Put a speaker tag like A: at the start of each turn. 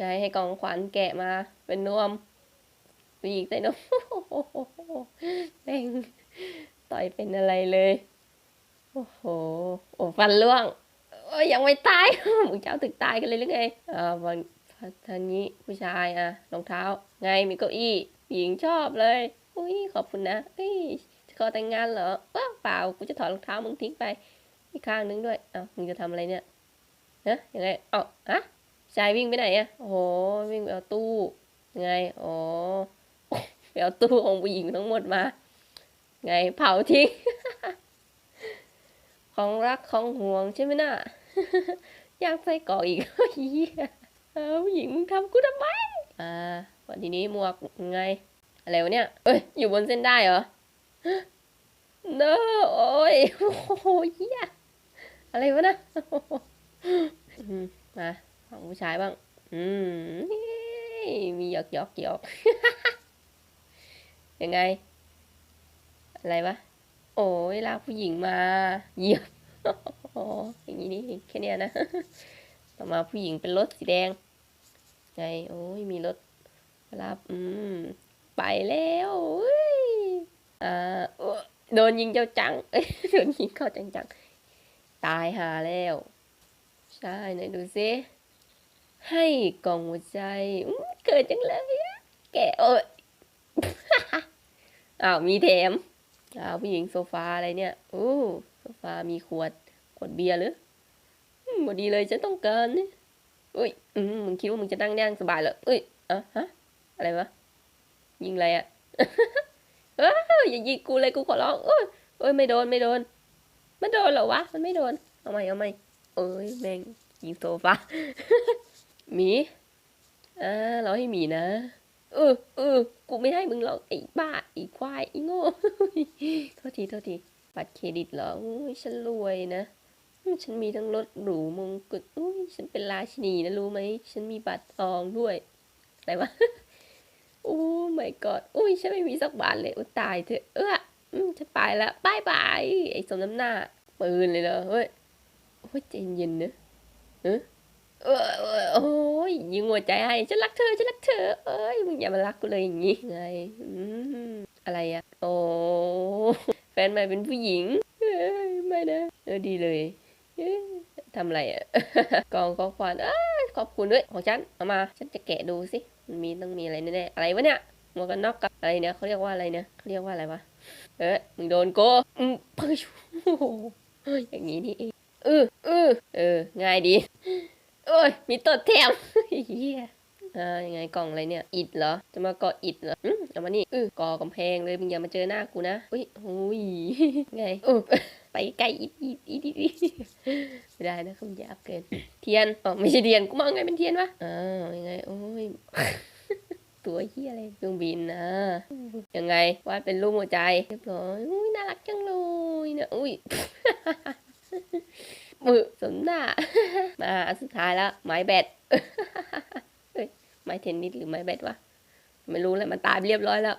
A: ยายให้กองขวัญแกะมาเป็นนวมผู้หญิงใส่นวมแม่งต่อยเป็นอะไรเลย โอ้โห โอ้ฟันล่วงโอ้ยยังไม่ตายมึงจะเอาถึงตายกันเลยหรือไงอ่าวันทางนี้ผู้ชายอะรองเท้า ไงมีเก้าอี้ผู้หญิงชอบเลยอุ้ยขอบคุณนะเอ้ยจะขอแต่งงานเหรอว้าเปล่ากูจะถอดรองเท้ามึงทิ้งไปอีกข้างนึงด้วยเอ้ามึงจะทำอะไรเนี่ยฮะยังไงเอ้าฮะ ชายวิ่งไปไหนอะโอ้โหวิ่งไปเอาตู้ไงอ๋อไปเอาตู้ของผู้หญิงทั้งหมดมา ไงเผาทิ้งของรักของห่วงใช่ไหมน่ะอยากใส่กอกอีกเฮียผู้หญิงมึงทำกูทำไมอ่าวันทีนี้หมวกไง อะไรวะเนี่ยเอ้ยอยู่บนเส้นได้เหรอเนอโอ้ยโอ้โหเฮียอะไรวะนะมา ของผู้ชายบ้าง อืม มีหยอกหยอกหยอกยังไง อะไรวะ โอ้ยลากผู้หญิงมา เหยียบอ้อย่างนี้นี่แค่เนี้ยนะ ต่อมาผู้หญิงเป็นรถสีแดง ไง โอ้ยมีรถรับ อืม ไปแล้วอุ้ยอ่าโดนยิงเจ้าจัง เอ้ยโดนยิงเข้าจังจังตายหาแล้ว ใช่ไหนดูซิ ให้กล่องหัวใจเกิดจังเลยแกะเอ้ยอ้าวมีแถมอ้าวผู้หญิงโซฟาอะไรเนี่ยอู้โซฟามีขวดขวดเบียร์หรืออืมพอดีเลยฉันต้องการเนี่อุ้ยอืมมึงคิดว่ามึงจะนั่งนั่งสบายเหรอเอ้ยอะฮะอะไรวะยิงอะไรอะเอ้ยอย่ายิงกูเลยกูขอร้องเอ้ยเอ้ยไม่โดนไม่โดนมันโดนเหรอวะมันไม่โดนเอาใหม่เอาใหม่เอ้ยแม่งยิงโซฟา หมีอ่าเราให้หมีนะ เออเออกูไม่ให้มึงหรอกไอ้บ้าไอ้ควายไอ้โง่โทษทีโทษทีบัตรเครดิตเหรออุ้ยฉันรวยนะฉันมีทั้งรถหรูมงกุฎอุ้ยฉันเป็นราชินีนะรู้ไหมฉันมีบัตรทองด้วยอะไรวะโอ้ my god อุ้ยฉันไม่มีสักบาทเลยอุ้ตายเถอะเอออืมฉันไปแล้วบายบายไอ้สมน้ำหน้าปืนเลยเหรอเฮ้ยโอ้ยใจเย็นนะเออ เออโอ้ยยิงหัวใจให้ฉันรักเธอฉันรักเธอ เอ้ยมึงอย่ามารักกูเลยอย่างงี้ไงอืมอะไรอะโอ้แฟนใหม่เป็นผู้หญิงไม่นะเออดีเลยทำอะไรอะกองข้องขวัญเอ้ยขอบคุณด้วยของฉันเอามาฉันจะแกะดูสิมันมีต้องมีอะไรแน่ๆอะไรวะเนี่ยหมวกกันน็อกกับอะไรเนี่ยเขาเรียกว่าอะไรเนี่ยเขาเรียกว่าอะไรวะเอ้ยมึงโดนโกอืมปึ้งโอ้โหอย่างนี้นี่เองเออเออเออง่ายดี โอ้ย มีตัวแถมเฮียอ่ายังไงกล่องอะไรเนี่ย อิดเหรอ จะมาก่ออิดเหรออืมเอามานี่เออก่อกำแพงเลยมึงอย่ามาเจอหน้ากูนะอุ้ยโอ้ยไงเออไปใกลอิดอิดอิดอิดไม่ได้นะคำหยาบเกิน เทียนอ๋อไม่ใช่เทียนกูมองไงเป็นเทียนวะอ้ายังไงโอ้ยตัวเฮียอะไรเครื่องบินนะยังไงวาดเป็นรูปหัวใจเรียบร้อยอุ้ยน่ารักจังเลยนะอุ้ย มือสมหน้า มาสุดท้ายแล้วไม้แบดไม้เทนนิสหรือไม้แบดวะไม่รู้แหละมันตายเรียบร้อยแล้ว